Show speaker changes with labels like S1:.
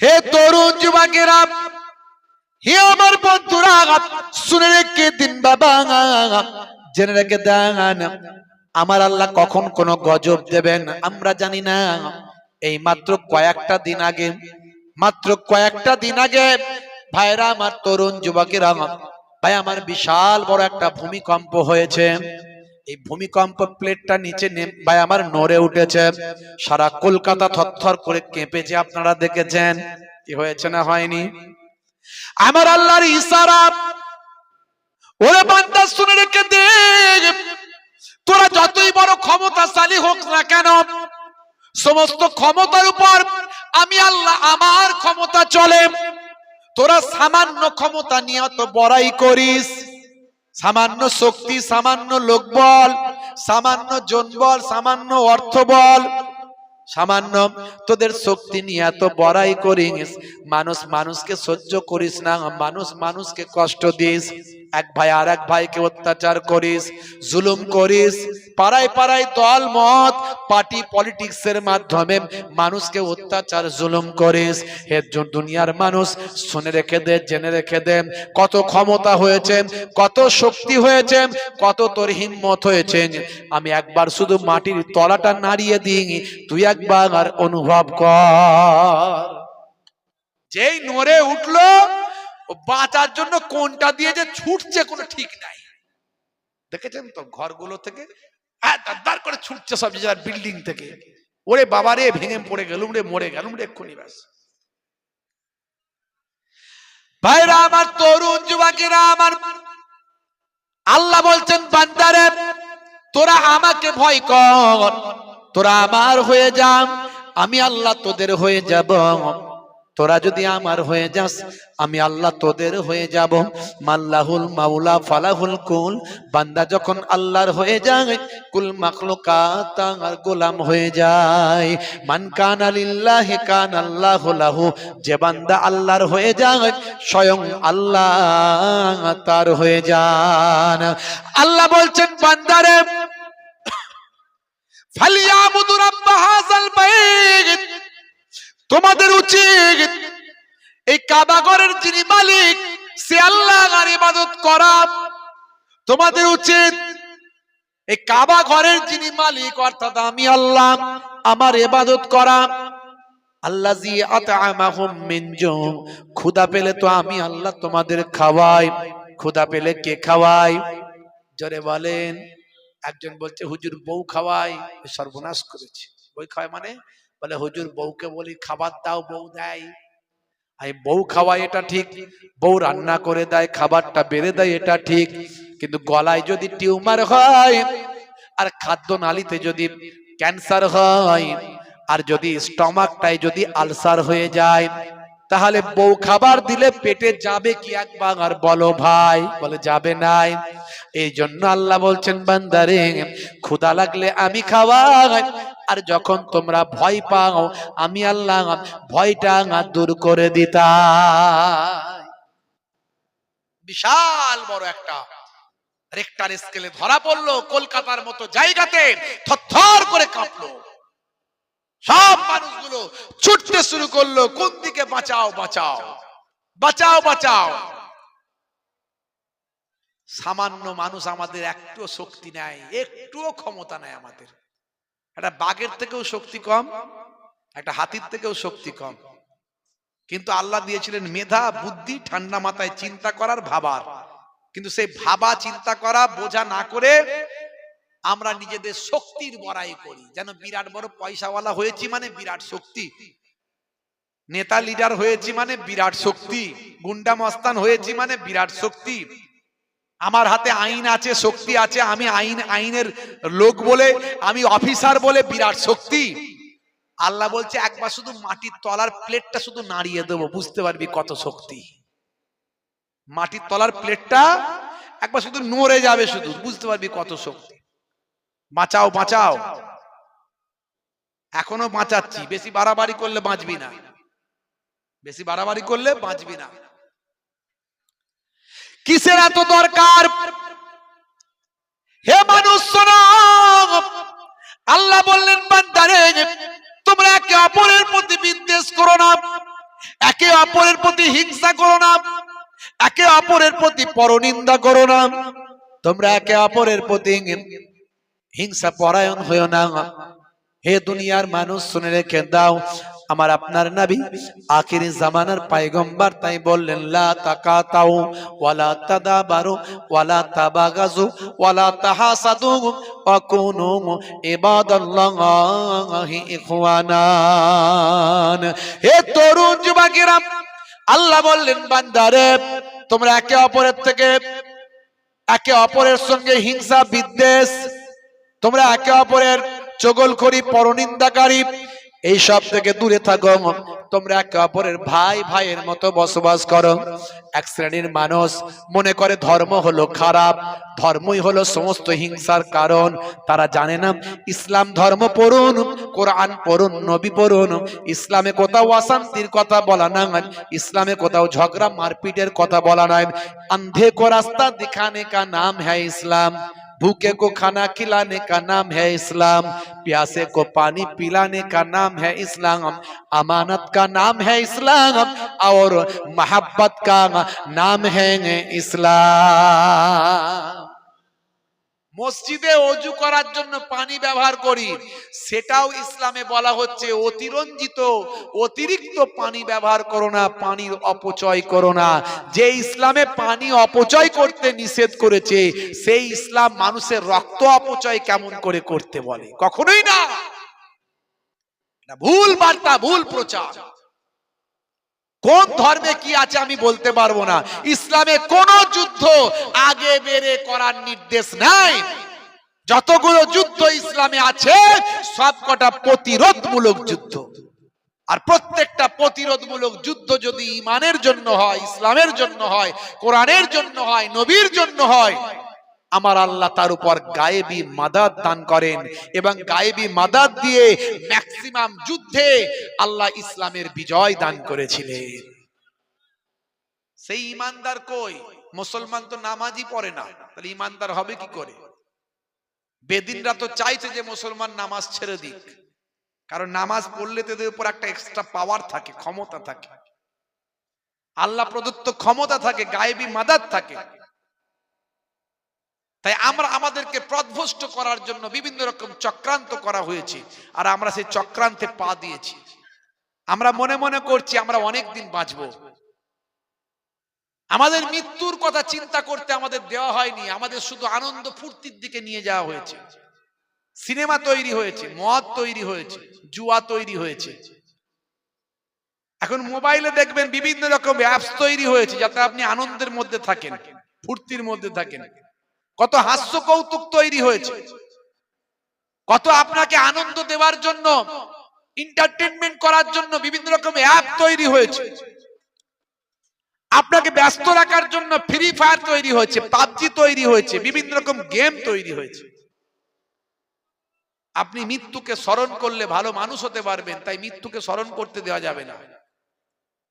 S1: হে তরুণ যুবকেরা, হে আমার বন্ধুরা, শুনে রেখে দিন বাবা। জেনে রেখে দেন, আমার আল্লাহ কখন কোন গজব দেবেন আমরা জানি না। এই মাত্র কয়েকটা দিন আগে, মাত্র কয়েকটা দিন আগে, ভাইরা, আমার তরুণ যুবকেরা, ভাই, আমার বিশাল বড় একটা ভূমিকম্প হয়েছে। এই ভূমিকম্প প্লেটটা নিচে ভাই আমার নড়ে উঠেছে। সারা কলকাতা থরথর করে কেঁপে যে আপনারা দেখেছেন। কি হয়েছে না হয়নি? আমার আল্লাহর ইশারা। ওরে বান্দা, শুনে রেখে দে। তোরা যতই বড় ক্ষমতাশালী হোক না কেন, সমস্ত ক্ষমতার উপর আমি আল্লাহ আমার ক্ষমতা চলে। তোরা সামান্য ক্ষমতা নিয়ে তো বড়াই করিস। সামান্য শক্তি, সামান্য লোকবল, সামান্য জনবল, সামান্য অর্থ বল সামান্য তোদের শক্তি নিয়ে এত বড়াই করিস। মানুষ মানুষকে সহ্য করিস না, মানুষ মানুষকে কষ্ট দিস। এক ভাই আর এক ভাইকে অত্যাচার করিস, জুলুম করিস, পাড়ায় পাড়ায় দল মত, পার্টি পলিটিক্স এর মাধ্যমে মানুষকে অত্যাচার, জুলুম করিস। এর জন্য দুনিয়ার মানুষ, শুনে রেখে দে, জেনে রেখে দে, কত ক্ষমতা হয়েছে, কত শক্তি হয়েছে, কত তোর হিম্মত হয়েছে। আমি একবার শুধু মাটির তলাটা নাড়িয়ে দিই তুই একবার অনুভব কর। যেই নড়ে উঠল ও বাঁচার জন্য কোনটা দিয়ে যে ছুটছে কোনো ঠিক নাই। দেখেছেন তো ঘরগুলো থেকে? হ্যাঁ করে ছুটছে সব যার বিল্ডিং থেকে। ওরে বাবারে ভেঙে পড়ে গেলুম রে মরে গেলুম রে এক্ষুনি ব্যাস। ভাইরা, আমার তরুণ যুবকেরা, আমার আল্লাহ বলছেন, বান্দারে, তোরা আমাকে ভয় কর, তোরা আমার হয়ে যা, আমি আল্লাহ তোদের হয়ে যাব। তোরা যদি আমার হয়ে যাস, আমি আল্লাহ তোদের হয়ে যাব। মাল্লাহুল মাউলা ফালাহুল কুল, বান্দা যখন আল্লাহর হয়ে যায়, কুল মাখলুকাত আর গোলাম হয়ে যায়। মান কান আলিল্লাহি কান আল্লাহ লাহু, যে বান্দা আল্লাহর হয়ে যায়, স্বয়ং আল্লাহ তার হয়ে যান। আল্লাহ বলছেন, বান্দারে, ফালিয়াবুদু রাব্ব বাইত। তোমাদের উচিত এই কাবাগরের যিনি মালিক, সে আল্লাহ আর ইবাদত করা। তোমাদের উচিত এই কাবা ঘরের যিনি মালিক, অর্থাৎ আমি আল্লাহ, আমার ইবাদত করা। আতআমাহুম মিন জু ক্ষুধা পেলে তো আমি আল্লাহ তোমাদের খাওয়াই। ক্ষুধা পেলে কে খাওয়াই? জোরে বলেন। একজন বলছে, হুজুর বউ খাওয়াই? সর্বনাশ করেছে। বই খাওয়ায় মানে বলে, হুজুর, বউকে বলি, খাবার দাও, বউ দেয়। আমি বউ খাওয়াই এটা ঠিক, বউ রান্না করে দেয়, খাবারটা বেড়ে দেয়, এটা ঠিক। কিন্তু গলায় যদি টিউমার হয়, আর খাদ্য নালীতে যদি ক্যান্সার হয়, আর যদি স্টমাকটায় যদি আলসার হয়ে যায়, তাহলে বউ খাবার দিলে পেটে যাবে কি একবার? আর বলো ভাই, বলে, যাবে নাই। এই জন্য আল্লাহ বলছেন, বান্দারে, ক্ষুধা লাগলে আমি খাওয়াই আর যখন তোমরা ভয় পাও, আমি আল্লাহ ভয়টা দূর করে দিতা বিশাল বড় একটা রেক্টার স্কেলে ধরা পড়ল, কলকাতার মতো জায়গাতে থরথর করে কাঁপলো। সব মানুষগুলো ছুটতে শুরু করল, কোন দিকে বাঁচাও বাঁচাও বাঁচাও বাঁচাও। সামান্য মানুষ আমাদের একটু শক্তি নেয় একটুও ক্ষমতা নেয় আমাদের। একটা বাঘের থেকেও শক্তি কম, একটা হাতির থেকেও শক্তি কম। কিন্তু আল্লাহ দিয়েছিলেন মেধা, বুদ্ধি, ঠান্ডা মাথায় চিন্তা করার ভাবার। কিন্তু সেই ভাবা, চিন্তা করা, বোঝা না করে আমরা নিজেদের শক্তির বড়াই করি। যেন বিরাট বড় পয়সাওয়ালা হয়েছি মানে বিরাট শক্তি। নেতা লিডার হয়েছি মানে বিরাট শক্তি। গুন্ডা মস্তান হয়েছি মানে বিরাট শক্তি। আমার হাতে আইন আছে, শক্তি আছে, আমি আইন, আইনের লোক বলে, আমি অফিসার বলে বিরাট শক্তি। আল্লাহ বলছে, একবার শুধু মাটির তলার প্লেটটা শুধু নাড়িয়ে দেবো, বুঝতে পারবি কত শক্তি। মাটির তলার প্লেটটা একবার শুধু নড়ে যাবে শুধু, বুঝতে পারবি কত শক্তি। বাঁচাও বাঁচাও। এখনও বাঁচাচ্ছি, বেশি বাড়াবাড়ি করলে বাঁচবি না। বেশি বাড়াবাড়ি করলে বাঁচবি না। কিসের এত দরকার? হে মানুষ আল্লাহ বললেন, বান্দারে, তোমরা একে অপরের প্রতি বিদ্বেষ করো না, একে অপরের প্রতি হিংসা করো না, একে অপরের প্রতি পরনিন্দা করো না। তোমরা একে অপরের প্রতি হিংসা পরায়ণ হয়েও না। হে দুনিয়ার মানুষ, শুনে রেখে দাও আমার আপনার নাবি আখিরি জামানার পাইগম্বার তাই বললেন, লা ওয়ালা ওয়ালা ওয়ালা হে তরুণ আল্লাহ বললেন বান্দারে তোমরা একে অপরের থেকে, একে অপরের সঙ্গে হিংসা বিদ্বেষ, তোমরা একে অপরের চগল চগলখড়ি পরনিন্দাকারী এই সব থেকে দূরে থাকো। তোমরা একে অপরের ভাই, ভাইয়ের মতো বসবাস করো। এক শ্রেণির মানুষ মনে করে ধর্ম হলো খারাপ, ধর্মই হলো সমস্ত হিংসার কারণ। তারা জানে না, ইসলাম ধর্ম পড়ুন, কোরআন পড়ুন, নবী পড়ুন। ইসলামে কোথাও অশান্তির কথা বলা না ইসলামে কোথাও ঝগড়া, মারপিটের কথা বলা নয় আন্ধে কো রাস্তা, দিখানে কা নাম হ্যাঁ ইসলাম। भूखे को खाना खिलाने का नाम है इस्लाम, प्यासे को पानी पिलाने का नाम है इस्लाम, अमानत का नाम है इस्लाम, और मोहब्बत का नाम है इस्लाम। মসজিদে অজু করার জন্য পানি ব্যবহার করি। সেটাও ইসলামে বলা হচ্ছে অতিরঞ্জিত, অতিরিক্ত পানি ব্যবহার করো না, পানির অপচয় করো না। যে ইসলামে পানি অপচয় করতে নিষেধ করেছে, সেই ইসলাম মানুষের রক্ত অপচয় কেমন করে করতে বলে? কখনোই না। ভুল বার্তা, ভুল প্রচার। কোন ধর্মে কি আছে আমি বলতে পারব না। ইসলামে কোন যুদ্ধ আগে বেড়ে করার নির্দেশ নাই। যতগুলো যুদ্ধ ইসলামে আছে, সবকটা প্রতিরোধমূলক যুদ্ধ। আর প্রত্যেকটা প্রতিরোধমূলক যুদ্ধ যদি ইমানের জন্য হয়, ইসলামের জন্য হয়, কোরআনের জন্য হয়, নবীর জন্য হয় আমার আল্লাহ তার উপর গায়েবী মাদাত দান করেন এবং গায়েবী মাদাত দিয়ে ম্যাক্সিমাম যুদ্ধে আল্লাহ ইসলামের বিজয় দান করেছিলেন। সেই ইমানদার কই? মুসলমান তো নামাজই পড়ে না। তাহলে ইমানদার হবে কি করে? বেদিনরা তো চাইছে যে মুসলমান নামাজ ছেড়ে দিক। কারণ নামাজ পড়লে তাদের উপর একটা এক্সট্রা পাওয়ার থাকে, ক্ষমতা থাকে। আল্লাহ প্রদত্ত ক্ষমতা থাকে, গায়েবী মাদাত থাকে। তাই আমরা আমাদেরকে প্রধ্বষ্ট করার জন্য বিভিন্ন রকম চক্রান্ত করা হয়েছে, আর আমরা সেই চক্রান্তে পা দিয়েছি। আমরা মনে মনে করছি আমরা অনেক দিন বাঁচবো। আমাদের মৃত্যুর কথা চিন্তা করতে আমাদের দেওয়া হয়নি, আমাদের শুধু আনন্দ ফুর্তির দিকে নিয়ে যাওয়া হয়েছে। সিনেমা তৈরি হয়েছে, মদ তৈরি হয়েছে, জুয়া তৈরি হয়েছে। এখন মোবাইলে দেখবেন বিভিন্ন রকম অ্যাপস তৈরি হয়েছে, যাতে আপনি আনন্দের মধ্যে থাকেন, ফুর্তির মধ্যে থাকেন। কত হাস্য কৌতুক তৈরি হয়েছে। কত আপনাকে আনন্দ দেওয়ার জন্য এন্টারটেনমেন্ট করার জন্য বিভিন্ন রকম অ্যাপ তৈরি হয়েছে। আপনাকে ব্যস্ত রাখার জন্য ফ্রি ফায়ার তৈরি হয়েছে, পাবজি তৈরি হয়েছে, বিভিন্ন রকম গেম তৈরি হয়েছে। আপনি মৃত্যুকে স্মরণ করলে ভালো মানুষ হতে পারবেন, তাই মৃত্যুকে স্মরণ করতে দেওয়া যাবে না।